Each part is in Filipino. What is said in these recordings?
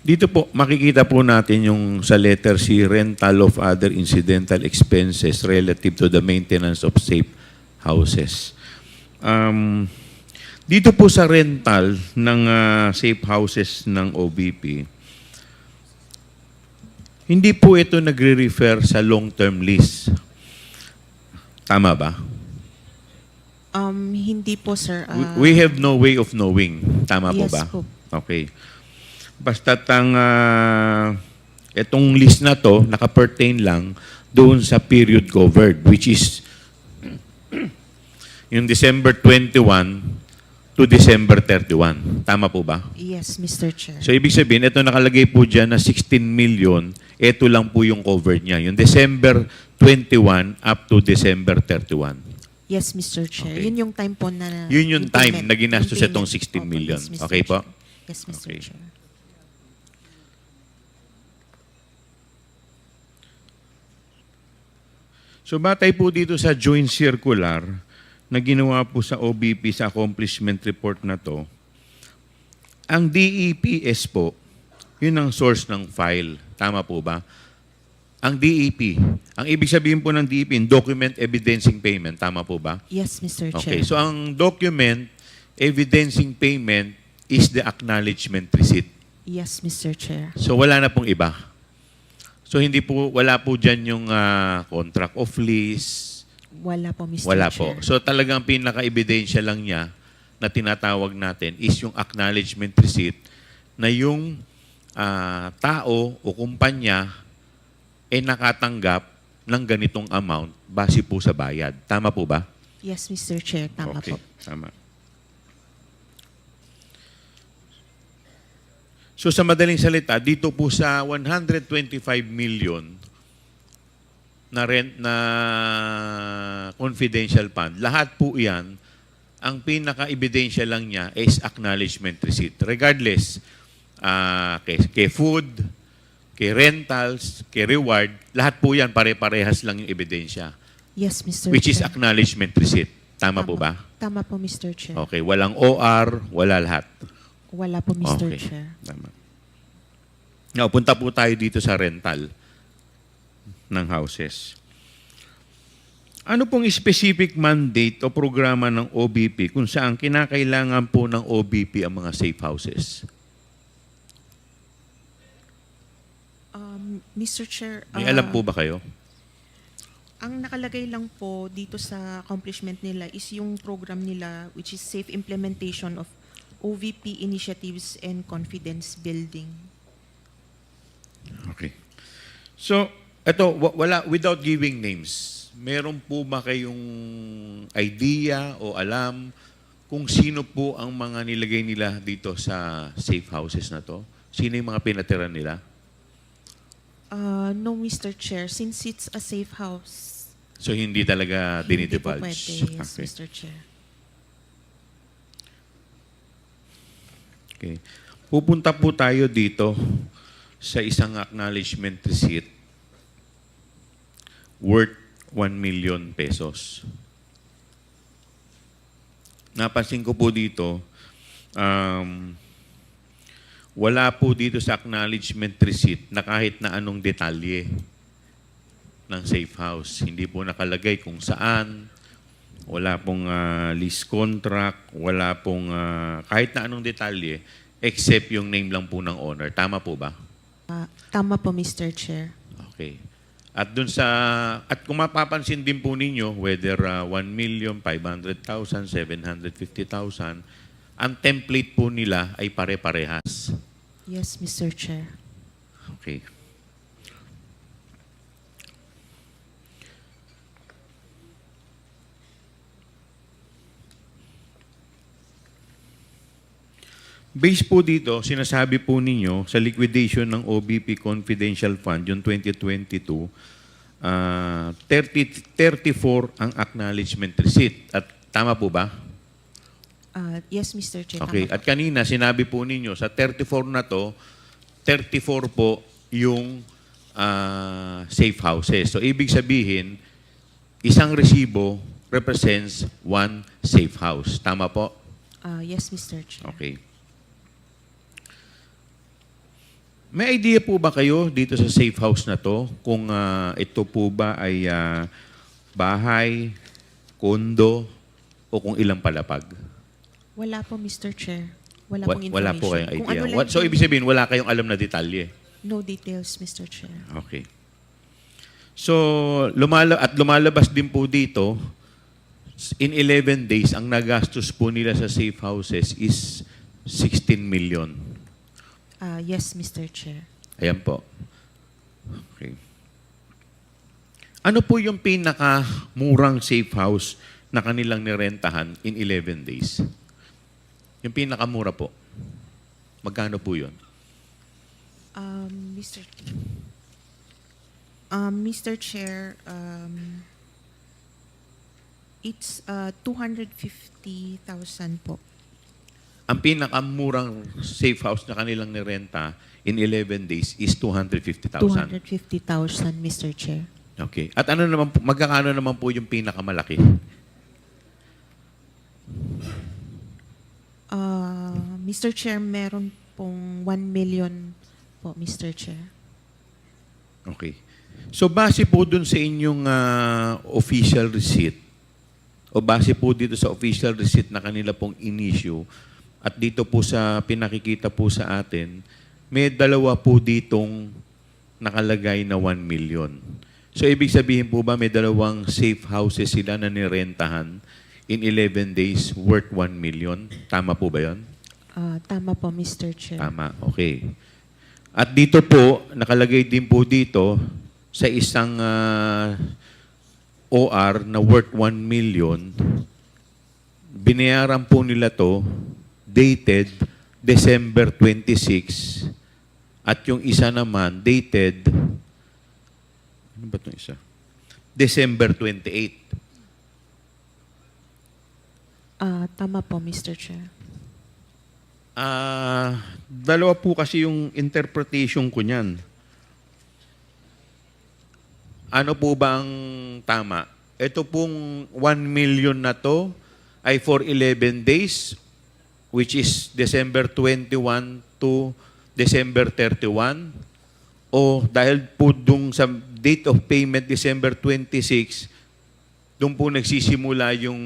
Dito po, makikita po natin yung sa letter C, rental of other incidental expenses relative to the maintenance of safe houses. Um, dito po sa rental ng ah, safe houses ng OBP, hindi po ito nagre-refer sa long-term lease. Tama ba? Um, hindi po, sir. We- Ah, we have no way of knowing. Tama po Yes ba? po. Okay. Basta tang ah, itong list na to naka-pertain lang doon sa period covered which is yung December 21 to December 31. Tama po ba? Yes, Mr. Chair. So ibig sabihin, ito nakalagay po dyan na 16 million, ito lang po yung covered niya. Yung December 21 up to December 31. yes, Mr. Chair. Okay. Yun yung time po na... Yun yung time na ginastos itong 16 Opo, million. yes. Okay po? Chair. Yes, Mr. Okay. Chair. So batay po dito sa joint circular na ginawa po sa OBP sa accomplishment report na to, ang DEPS po, yun ang source ng file. Tama po ba? Ang DEP, ang ibig sabihin po ng DEP, document evidencing payment. Tama po ba? Yes, Mr. Okay, Chair. so ang document evidencing payment is the acknowledgement receipt. yes, Mr. Chair. So wala na pong iba. So hindi po wala po diyan yung ah, contract of lease, Wala po, Mr. wala Chair. po. So talagang pinaka-ebidensya lang niya na tinatawag natin is yung acknowledgement receipt na yung ah, tao o kumpanya ay nakatanggap ng ganitong amount base po sa bayad. Tama po ba? Yes, Mr. Chair. Tama okay. po. Tama. So sa madaling salita, dito po sa 125 million na rent na confidential fund, lahat po 'yan ang pinaka-ebidensya lang niya is acknowledgement receipt. Regardless, ah, kay, kay food, kay rentals, kay reward, lahat po yan pare-parehas lang yung ebidensya. Yes, Mr. Which is Chair. acknowledgement receipt. Tama, po ba? Tama po, Mr. Chair. Okay, walang OR, wala lahat. Wala po, Mr. Okay. Chair. Tama. Now, punta po tayo dito sa rental ng houses. Ano pong specific mandate o programa ng OBP kung saan kinakailangan po ng OBP ang mga safe houses? Um, Mr. Chair, May ah, alam po ba kayo? Ang nakalagay lang po dito sa accomplishment nila is yung program nila which is Safe Implementation of OVP Initiatives and Confidence Building. Okay. So, ito, wa- wala, without giving names, meron po ba kayong idea o alam kung sino po ang mga nilagay nila dito sa safe houses na to? Sino yung mga pinatira nila? Uh, no, Mr. Chair, since it's a safe house, So, hindi talaga hindi po dinidivulge? pwede, yes, Okay. Mr. Chair. Okay. Pupunta po tayo dito sa isang acknowledgement receipt worth 1 million pesos. Napansin ko po dito, um, wala po dito sa acknowledgement receipt na kahit na anong detalye ng safe house. Hindi po nakalagay kung saan, wala pong ah, lease contract, wala pong ah, kahit na anong detalye except yung name lang po ng owner. Tama po ba? Ah, tama po, Mr. Chair. Okay. At dun sa at kung mapapansin din po ninyo whether uh, 1,500,000, 750,000, ang template po nila ay pare-parehas. Yes, Mr. Chair. Okay. Base po dito, sinasabi po ninyo sa liquidation ng OBP Confidential Fund, yung 2022, ah 30, 34 ang acknowledgement receipt. At tama po ba? Ah, yes, Mr. Chair. Okay. At kanina, sinabi po ninyo, sa 34 na to, 34 po yung ah, safe houses. So, ibig sabihin, isang resibo represents one safe house. Tama po? Ah, yes, Mr. Chair. Okay. May idea po ba kayo dito sa safe house na to kung ah, ito po ba ay ah, bahay, kondo, o kung ilang palapag? Wala po, Mr. Chair. Wala Wa- pong information. wala po kayong Kung idea. ano lang What- so, yung- ibig sabihin, wala kayong alam na detalye. No details, Mr. Chair. Okay. So, lumala at lumalabas din po dito, in 11 days, ang nagastos po nila sa safe houses is 16 million. Ah, yes, Mr. Chair. Ayan po. Okay. Ano po yung pinakamurang safe house na kanilang nirentahan in 11 days? Yung pinakamura po. Magkano po yun? Um, Mr. Um, Mr. Chair, um, it's uh, 250,000 po. Ang pinakamurang safe house na kanilang nirenta in 11 days is 250,000. 250,000, Mr. Chair. Okay. At ano naman po, magkakano naman po yung pinakamalaki? Uh, Mr. Chair, meron pong 1 million po, Mr. Chair. Okay. So base po dun sa inyong ah, official receipt o base po dito sa official receipt na kanila pong in-issue at dito po sa pinakikita po sa atin, may dalawa po ditong nakalagay na 1 million. So ibig sabihin po ba may dalawang safe houses sila na nirentahan in 11 days worth 1 million? Tama po ba 'yon? Ah, tama po, Mr. Chair. Tama, okay. At dito po, nakalagay din po dito sa isang ah, OR na worth 1 million, binayaran po nila to dated December 26 at yung isa naman dated ano ba itong isa? December 28. Ah, tama po, Mr. Chair. Ah, dalawa po kasi yung interpretation ko niyan. Ano po ba ang tama? Ito pong 1 million na to ay for 11 days which is December 21 to December 31 o dahil po dung sa date of payment December 26 doon po nagsisimula yung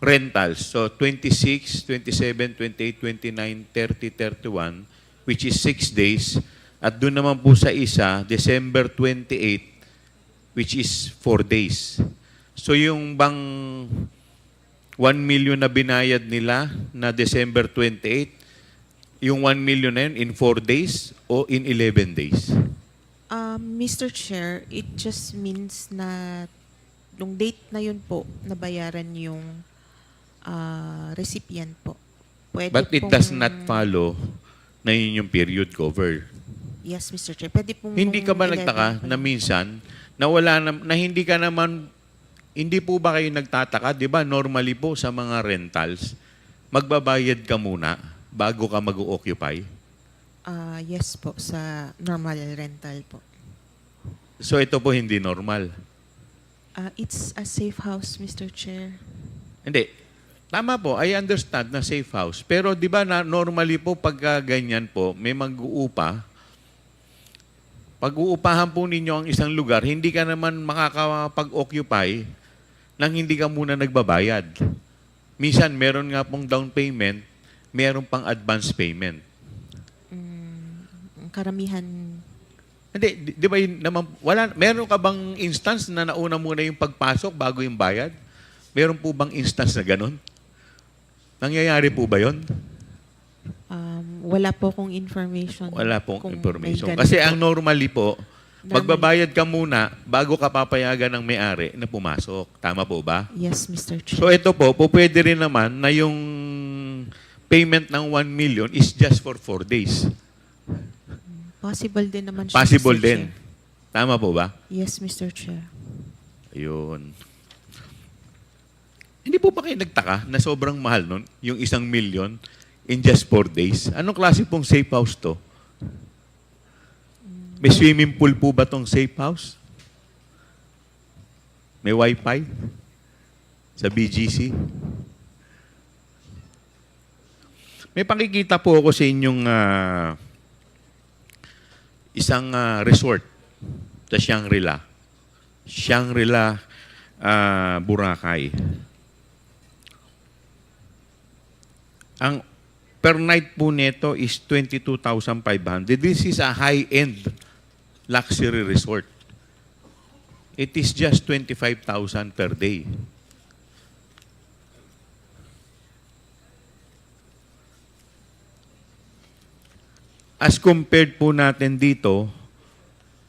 rentals. So 26, 27, 28, 29, 30, 31, which is 6 days. At doon naman po sa isa, December 28, which is 4 days. So yung bang 1 million na binayad nila na December 28, yung 1 million na yun in 4 days o in 11 days? Um, Mr. Chair, it just means na nung date na yun po, nabayaran yung ah, recipient po. Pwede But it pong- does not follow na yun yung period cover. Yes, Mr. Chair. Pwede pong... Hindi ka ba nung 11 nagtaka na minsan na wala na, na hindi ka naman hindi po ba kayo nagtataka, 'di ba? Normally po sa mga rentals, magbabayad ka muna bago ka mag-occupy. Ah, yes po, sa normal rental po. So ito po hindi normal. Ah, it's a safe house, Mr. Chair. Hindi. Tama po, I understand na safe house. Pero 'di ba na normally po pagka ganyan po, may mag-uupa. Pag-uupahan po ninyo ang isang lugar, hindi ka naman makakapag-occupy nang hindi ka muna nagbabayad. Minsan, meron nga pong down payment, meron pang advance payment. Mm, karamihan, Hindi, di, di ba yun naman, wala, meron ka bang instance na nauna muna yung pagpasok bago yung bayad? Meron po bang instance na ganun? Nangyayari po ba yon? um, wala po kong information. Wala pong information. Kasi po. ang normally po, magbabayad ka muna bago ka papayagan ng may-ari na pumasok. Tama po ba? Yes, Mr. Chair. So ito po, po pwede rin naman na yung payment ng 1 million is just for 4 days. Possible din naman siya, Possible Mr. din. Chair. Tama po ba? Yes, Mr. Chair. Ayun. Hindi po ba kayo nagtaka na sobrang mahal nun, yung isang million in just 4 days? Anong klase pong safe house to? May swimming pool po ba tong safe house? May wifi? Sa BGC? May pakikita po ako sa inyong ah, isang ah, resort sa Shangri-La. Shangri-La, ah, Boracay. Ang per night po nito is 22,500. This is a high-end luxury resort. It is just 25,000 per day. As compared po natin dito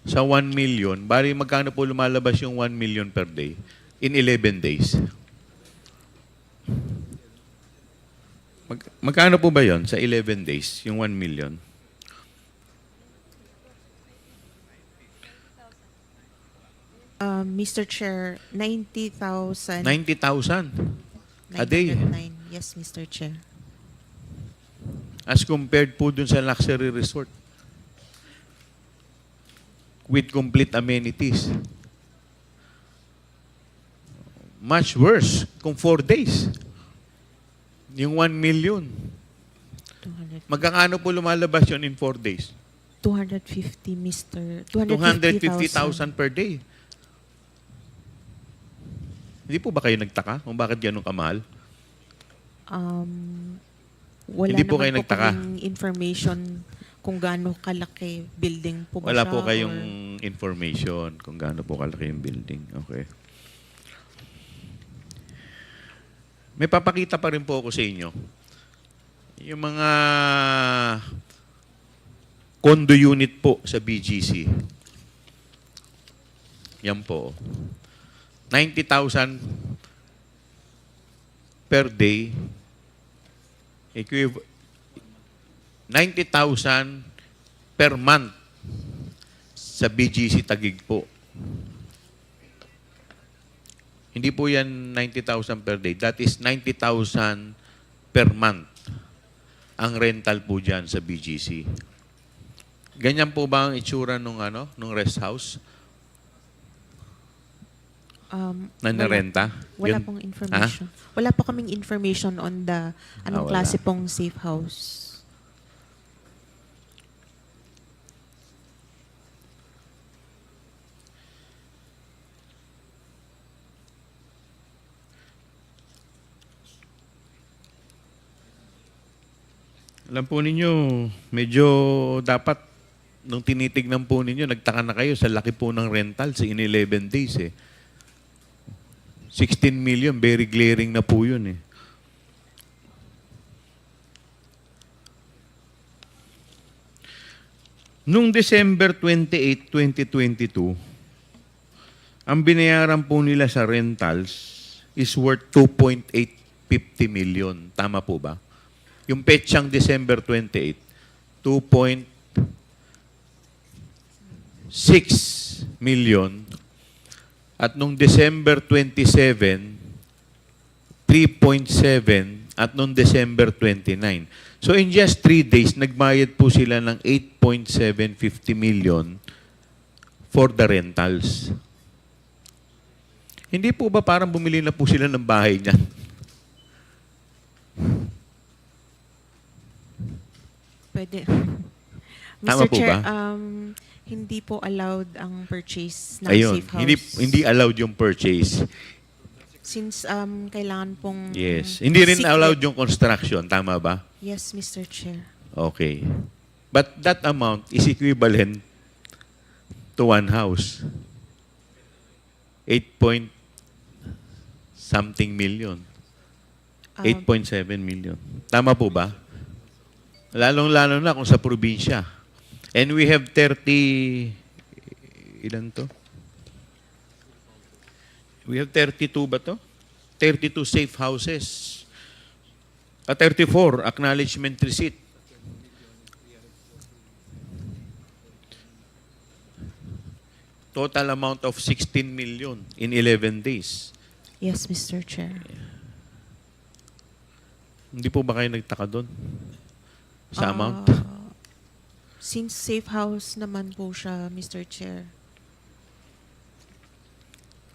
sa 1 million, bali magkano po lumalabas yung 1 million per day in 11 days? Mag, magkano po ba yon sa 11 days, yung 1 million? Um, Mr. Chair, 90,000. 90,000 a day. 909. Yes, Mr. Chair. as compared po dun sa luxury resort with complete amenities. Much worse kung 4 days. Yung 1 million. 200, Magkakano po lumalabas yun in 4 days? 250, Mr. 250,000. 250,000 per day. Hindi po ba kayo nagtaka kung bakit ganun kamahal? Um, wala Hindi po naman kayo po nagtaka? kaming information kung gaano kalaki building po ba Wala siya po kayong or- information kung gaano po kalaki yung building. Okay. May papakita pa rin po ako sa inyo. Yung mga condo unit po sa BGC. Yan po. 90,000 per day. Equiv- 90,000 per month sa BGC Tagig po. Hindi po yan 90,000 per day. That is 90,000 per month ang rental po dyan sa BGC. Ganyan po ba ang itsura nung ano, nung rest house Um, na wala- narenta? Wala Yun- pong information. Wala po kaming information on the anong Ah, wala. klase pong safe house. Alam po ninyo, medyo dapat nung tinitignan po ninyo, nagtaka na kayo sa laki po ng rentals in 11 days eh. 16 million, very glaring na po yun eh. Nung December 28, 2022, ang binayaran po nila sa rentals is worth 2.850 million. Tama po ba? Yung petsang December 28, 2.6 million. At nung December 27, 3.7 at nung December 29. So in just three days, nagbayad po sila ng 8.750 million for the rentals. Hindi po ba parang bumili na po sila ng bahay niyan? Pwede. Tama Mr. po Chair, ba? um, hindi po allowed ang purchase ng Ayun, safe house. hindi, hindi allowed yung purchase. Since um, kailangan pong... Yes. Hindi rin secret- allowed yung construction, tama ba? Yes, Mr. Chair. Okay. But that amount is equivalent to one house. 8 point something million. Um, 8.7 million. Tama po ba? Lalong-lalo na kung sa probinsya. And we have 30... Ilan to? We have 32 ba to? 32 safe houses. Ah, 34, acknowledgement receipt. Total amount of 16 million in 11 days. Yes, Mr. Chair. Hindi po ba kayo nagtaka doon? Sa amount? Ah, since safe house naman po siya, Mr. Chair.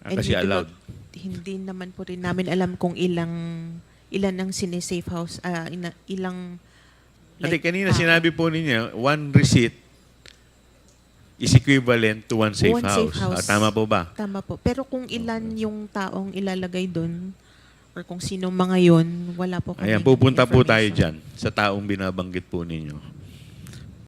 Ah, and kasi we do allowed. not- hindi naman po rin namin alam kung ilang ilan ang sine-safe house, ah, ina- ilang Ate, kanina ah, sinabi po ninyo, one receipt is equivalent to one safe One house. safe house. Ah, tama po ba? Tama po. Pero kung ilan yung taong ilalagay doon, or kung sino mga yon, wala po kami. Ayan, pupunta po tayo dyan sa taong binabanggit po ninyo.